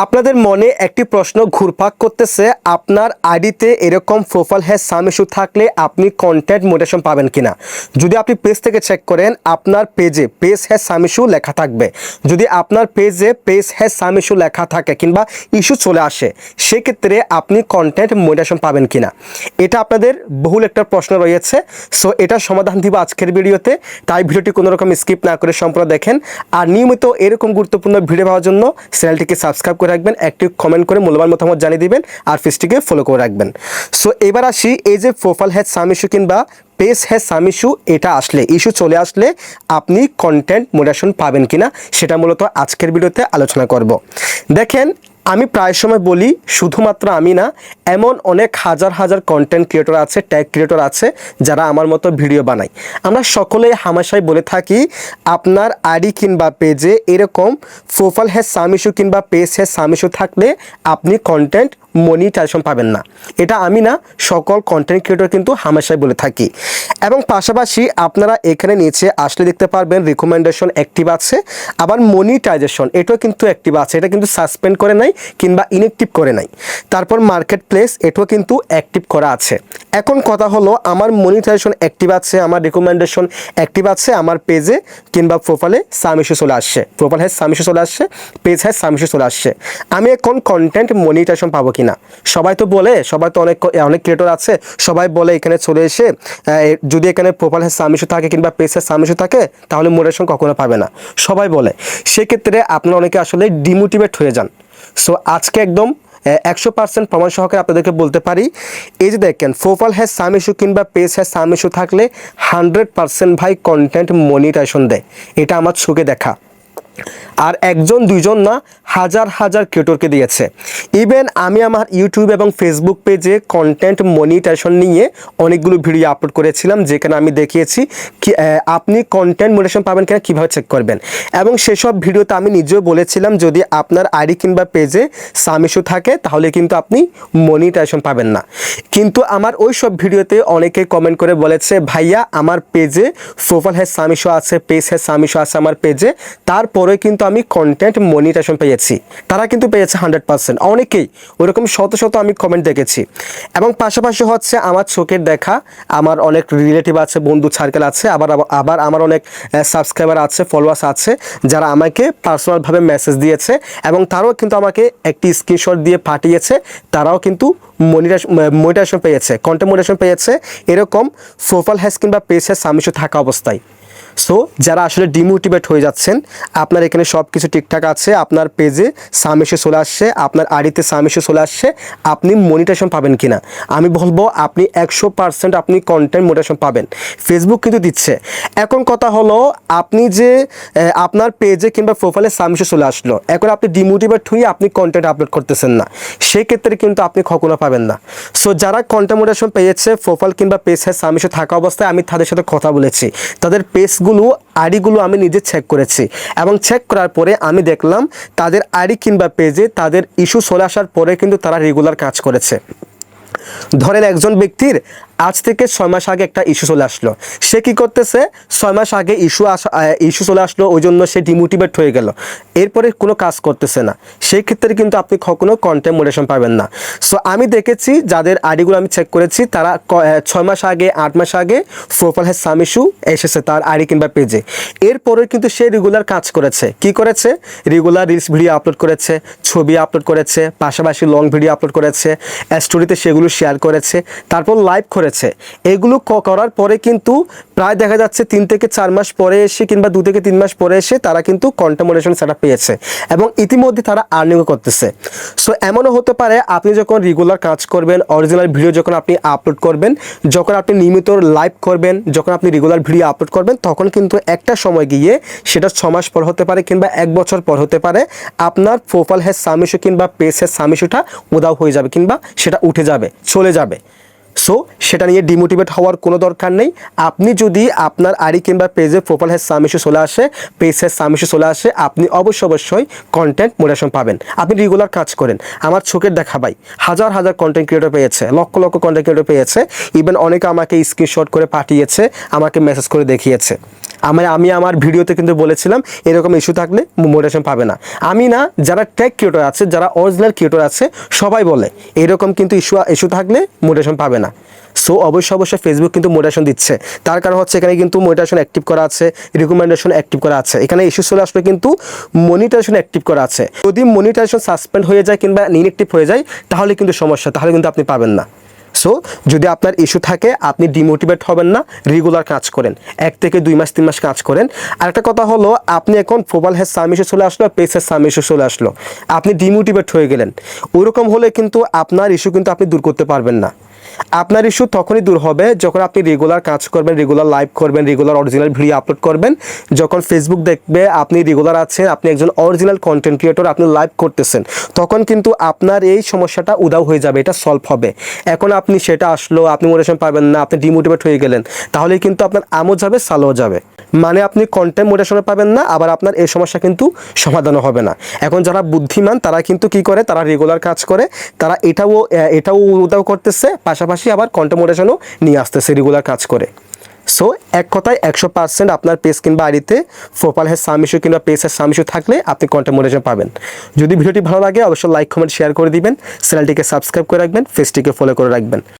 আপনাদের মনে একটি প্রশ্ন ঘুরপাক করতেছে, আপনার আইডিতে এরকম প্রোফাইল হ্যাজ সাম ইস্যু থাকলে আপনি কন্টেন্ট মোটেশন পাবেন কিনা? যদি আপনি পেজ থেকে চেক করেন, আপনার পেজে পেজ হ্যাজ সাম ইস্যু লেখা থাকবে। যদি আপনার পেজে পেজ হ্যাজ সাম ইস্যু লেখা থাকে কিংবা ইস্যু চলে আসে, সেক্ষেত্রে আপনি কন্টেন্ট মোটেশন পাবেন কিনা? এটা আপনাদের বহুল একটা প্রশ্ন রয়েছে। সো এটা সমাধান দিব আজকের ভিডিওতে। তাই ভিডিওটি কোনো রকম স্কিপ না করে সম্পূর্ণ দেখেন। আর নিয়মিত এরকম গুরুত্বপূর্ণ ভিডিও পাওয়ার জন্য চ্যানেলটিকে সাবস্ক্রাইব করে রাখবেন, একটি কমেন্ট করে মূল্যবান মতামত জানিয়ে দিবেন আর পেজটিকে ফলো করে রাখবেন। সো এবার আসি, এই যে প্রোফাইল হ্যাজ সাম ইস্যু কিংবা পেস হ্যাজ সাম ইস্যু এটা আসলে ইস্যু চলে আসলে আপনি কন্টেন্ট মোডারেশন পাবেন কিনা, সেটা মূলত আজকের ভিডিওতে আলোচনা করব। দেখেন আমি প্রায় সময় বলি, শুধুমাত্র আমি না, এমন অনেক হাজার হাজার কন্টেন্ট ক্রিয়েটর আছে ট্যাগ ক্রিয়েটর আছে, যারা আমার মতো ভিডিও বানায়। আমরা সকলেই হামাশায় বলে থাকি, আপনার আইডি কিংবা পেজে এরকম প্রোফাইল হ্যাঁ সামিশু কিংবা পেজ হ্যাঁ সামিশু থাকলে আপনি কন্টেন্ট মনিটাইজেশন পাবেন না। এটা আমি না সকল কন্টেন্ট ক্রিয়েটর কিন্তু হামেশাই বলে থাকি। এবং পাশাপাশি আপনারা এখানে নিচে আসলে দেখতে পারবেন রিকমেন্ডেশন অ্যাক্টিভ আছে, আবার মনিটাইজেশন এটাও কিন্তু অ্যাক্টিভ আছে। এটা কিন্তু সাসপেন্ড করে নাই কিংবা ইনঅ্যাক্টিভ করে নাই। তারপর মার্কেট প্লেস এটাও কিন্তু অ্যাক্টিভ করা আছে। এখন কথা হলো, আমার মনিটাইজেশন অ্যাক্টিভ আছে, আমার রিকমেন্ডেশন অ্যাক্টিভ আছে, আমার পেজে কিংবা প্রোফাইলে সামিশু চলে আসছে। প্রোফাইল হ্যাজ সামিশু চলে আসছে পেজ হ্যাজ সামিশু চলে আসছে। আমি এখন কন্টেন্ট মনিটাইজেশন পাবো কিনা। সবাই তো বলে, সবাই তো অনেক অনেক ক্রিয়েটর আছে, সবাই বলে এখানে চলে এসে যদি এখানে প্রোফাইল হ্যাজ সামিশু থাকে কিংবা হ্যাজ সামিশু থাকে, তাহলে মোটিভেশন কখনো পাবে না। সবাই বলে। সেক্ষেত্রে আপনারা অনেকে আসলে ডিমোটিভেট হয়ে যান। সো আজকে একদম একশো পার্সেন্ট প্রমাণ সহকারে আপনাদেরকে বলতে পারি, এই যে দেখেন প্রোফাইল হ্যাজ সাম ইস্যু কিংবা পেজ হ্যাজ সাম ইস্যু থাকলে হান্ড্রেড পার্সেন্ট ভাই কন্টেন্ট মনিটাইজেশন দেয়। এটা আমার চোখে দেখা। আর একজন, দুইজন না, হাজার হাজার ক্রিয়েটরকে দিয়েছে। ইভেন আমি আমার ইউটিউব এবং ফেসবুক পেজে কন্টেন্ট মনিটাইজেশন নিয়ে অনেকগুলো ভিডিও আপলোড করেছিলাম, যেখানে আমি দেখিয়েছি কি আপনি কন্টেন্ট মনিটাইজেশন পাবেন কিনা কীভাবে চেক করবেন। এবং সেসব ভিডিওতে আমি নিজেও বলেছিলাম, যদি আপনার আইডি কিংবা পেজে সাম থাকে, তাহলে কিন্তু আপনি মনিটাইজেশন পাবেন না। কিন্তু আমার ওই সব ভিডিওতে অনেকে কমেন্ট করে বলেছে, ভাইয়া, আমার পেজে প্রোফাইল হ্যাজ সাম আছে পেজ হ্যাজ সাম আছে আমার পেজে তারপরে কিন্তু আমি কন্টেন্ট মনিটাইজেশন পেয়েছি। তারা কিন্তু পেয়েছে হান্ড্রেড পার্সেন্ট অনেকেই ওরকম শত শত আমি কমেন্ট দেখেছি। এবং পাশাপাশি হচ্ছে আমার চোখের দেখা, আমার অনেক রিলেটিভ আছে, বন্ধু সার্কেল আছে, আবার আবার আমার অনেক সাবস্ক্রাইবার আছে ফলোয়ার্স আছে, যারা আমাকে পার্সোনালভাবে মেসেজ দিয়েছে এবং তারাও কিন্তু আমাকে একটি স্ক্রিনশট দিয়ে পাঠিয়েছে। তারাও কিন্তু মনিটাইজেশন মনিটাইজেশন পেয়েছে কন্টেন্ট মনিটাইজেশন পেয়েছে। এরকম সোফাল হ্যাজ কিংবা পেজ হ্যাজ সামিশু থাকা অবস্থায়। সো যারা আসলে ডিমোটিভেট হয়ে যাচ্ছেন, আপনার এখানে সব কিছু ঠিকঠাক আছে, আপনার পেজে সামেশে চলে আসছে, আপনার আড়িতে সামেশে চলে আসছে, আপনি মনিটেশন পাবেন কিনা? আমি বলব, আপনি একশো পার্সেন্ট আপনি কন্টেন্ট মোটিভেশন পাবেন। ফেসবুক কিন্তু দিচ্ছে। এখন কথা হলো, আপনি যে আপনার পেজে কিংবা প্রোফাইলে সামেশে চলে আসলো, এখন আপনি ডিমোটিভেট হয়ে আপনি কন্টেন্ট আপলোড করতেছেন না। সেক্ষেত্রে কিন্তু আপনি কখনো পাবেন না। সো যারা কন্টেন্ট মোটিভেশন পেয়েছে প্রোফাইল কিংবা পেজে সামেশে থাকা অবস্থায় আমি তাদের সাথে কথা বলেছি। তাদের পেজগুলো আইডিগুলো আমি নিজে চেক করেছি। এবং চেক করার পরে আমি দেখলাম তাদের আইডি কিংবা পেজে তাদের ইস্যু চলে আসার পরে কিন্তু তারা রেগুলার কাজ করেছে। ধরেন একজন ব্যক্তির আজ থেকে ছয় মাস আগে একটা ইস্যু চলে আসলো। সে কি করতেছে? ছয় মাস আগে ইস্যু ইস্যু চলে আসলো, ওই জন্য সে ডিমোটিভেট হয়ে গেল। এরপরে কোনো কাজ করতেছে না। সেই ক্ষেত্রে কিন্তু আপনি কখনো কন্টেন্ট মোডেশন পাবেন না। সো আমি দেখেছি যাদের আইডিগুলো আমি চেক করেছি, তারা ছয় মাস আগে, আট মাস আগে প্রোফাইল হ্যাজ সাম ইস্যু এসেছে তার আইডি কিংবা পেজে এরপরে কিন্তু সে রেগুলার কাজ করেছে। কি করেছে? রেগুলার রিলস ভিডিও আপলোড করেছে, ছবি আপলোড করেছে, পাশাপাশি লং ভিডিও আপলোড করেছে স্টোরিতে সেগুলো শেয়ার করেছে, তারপর লাইভ করেছে। এগুলো ক- করার পরে কিন্তু প্রায় দেখা যাচ্ছে তিন থেকে চার মাস পরে এসে কিংবা দু থেকে তিন মাস পরে এসে তারা কিন্তু কন্টেমোডেশন সেটা পেয়েছে এবং ইতিমধ্যে তারা আর্নিংও করতেছে। সো এমনও হতে পারে আপনি যখন রেগুলার কাজ করবেন অরিজিনাল ভিডিও যখন আপনি আপলোড করবেন, যখন আপনি নিয়মিত লাইভ করবেন, যখন আপনি রেগুলার ভিডিও আপলোড করবেন, তখন কিন্তু একটা সময় গিয়ে সেটা ছ মাস পর হতে পারে কিংবা এক বছর পর হতে পারে আপনার প্রোফাইল হ্যাজ সামিশু কিংবা পেজ হ্যাজ সামিশুটা উদাও হয়ে যাবে কিংবা সেটা উঠে যাবে, চলে যাবে। সো সেটা নিয়ে ডিমোটিভেট হওয়ার কোনো দরকার নেই। আপনি যদি আপনার আড়ি কিংবা পেজে প্রোফাইল হ্যাজ সামিশে চলে আসে পেজ হ্যাজ সামিশে চলে আসে, আপনি অবশ্যই অবশ্যই কন্টেন্ট মোটেশন পাবেন। আপনি রেগুলার কাজ করেন। আমার চোখের দেখা ভাই, হাজার হাজার কন্টেন্ট ক্রিয়েটর পেয়েছে, লক্ষ লক্ষ কন্টেন্ট ক্রিয়েটর পেয়েছে। ইভেন অনেকে আমাকে স্ক্রিনশট করে পাঠিয়েছে, আমাকে মেসেজ করে দেখিয়েছে। আমি আমি আমার ভিডিওতে কিন্তু বলেছিলাম, এরকম ইস্যু থাকলে মোটিভেশন পাবে না। আমি না, যারা টেক ক্রিয়েটর আছে, যারা অরিজিনাল ক্রিয়েটর আছে, সবাই বলে, এরকম কিন্তু ইস্যু ইস্যু থাকলে মোটিভেশন পাবে না। সো অবশ্যই অবশ্যই ফেসবুক কিন্তু মোটিভেশন দিচ্ছে। তার কারণ হচ্ছে এখানে কিন্তু মোটিভেশন অ্যাক্টিভ করা আছে রিকমেন্ডেশন অ্যাক্টিভ করা আছে। এখানে ইস্যু চলে আসলে কিন্তু মনিটাইজেশন অ্যাক্টিভ করা আছে। যদি মনিটাইজেশন সাসপেন্ড হয়ে যায় কিংবা ইনঅ্যাক্টিভ হয়ে যায়, তাহলে কিন্তু সমস্যা, তাহলে কিন্তু আপনি পাবেন না। সো যদি আপনার ইস্যু থাকে, আপনি ডিমোটিভেট হবেন না রেগুলার কাজ করেন। এক থেকে দুই মাস, তিন মাস কাজ করেন। আর একটা কথা হলো, আপনি এখন প্রোবাল হেস সামিশে চলে আসলো পেস হ্যাঁ সামিশে চলে আসলো। আপনি ডিমোটিভেট হয়ে গেলেন। ওরকম হলে কিন্তু আপনার ইস্যু কিন্তু আপনি দূর করতে পারবেন না। আপনার ইস্যু তখনই দূর হবে যখন আপনি রেগুলার কাজ করবেন রেগুলার লাইভ করবেন রেগুলার অরিজিনাল ভিডিও আপলোড করবেন। যখন ফেসবুক দেখবে আপনি রেগুলার আছেন, আপনি একজন অরিজিনাল কন্টেন্ট ক্রিয়েটর আপনি লাইভ করতেছেন, তখন কিন্তু আপনার এই সমস্যাটা উদাও হয়ে যাবে, এটা সলভ হবে। এখন আপনি সেটা আসলো, আপনি মোটিভেশন পাবেন না, আপনি ডিমোটিভেট হয়ে গেলেন তাহলে কিন্তু আপনার আমও যাবে সালও যাবে। মানে আপনি কন্টেন্ট মোটিভেশনে পাবেন না, আবার আপনার এই সমস্যা কিন্তু সমাধানও হবে না। এখন যারা বুদ্ধিমান, তারা কিন্তু কি করে? তারা রেগুলার কাজ করে, তারা এটাও এটাও উদাও করতেছে পাশাপাশি আবার কন্টেন্ট নিয়ে আসতেছে রেগুলার কাজ করে। সো এক কথায় একশো পার্সেন্ট আপনার পেস কিংবা আইডিতে প্রোফাইল হ্যাঁ ইস্যু কিংবা পেজ হ্যাঁ সামিশু থাকলে আপনি কন্টেমোডেশন পাবেন। যদি ভিডিওটি ভালো লাগে, অবশ্যই লাইক কমেন্ট শেয়ার করে দিবেন। চ্যানেলটিকে সাবস্ক্রাইব করে রাখবেন ফেসটিকে ফলো করে রাখবেন।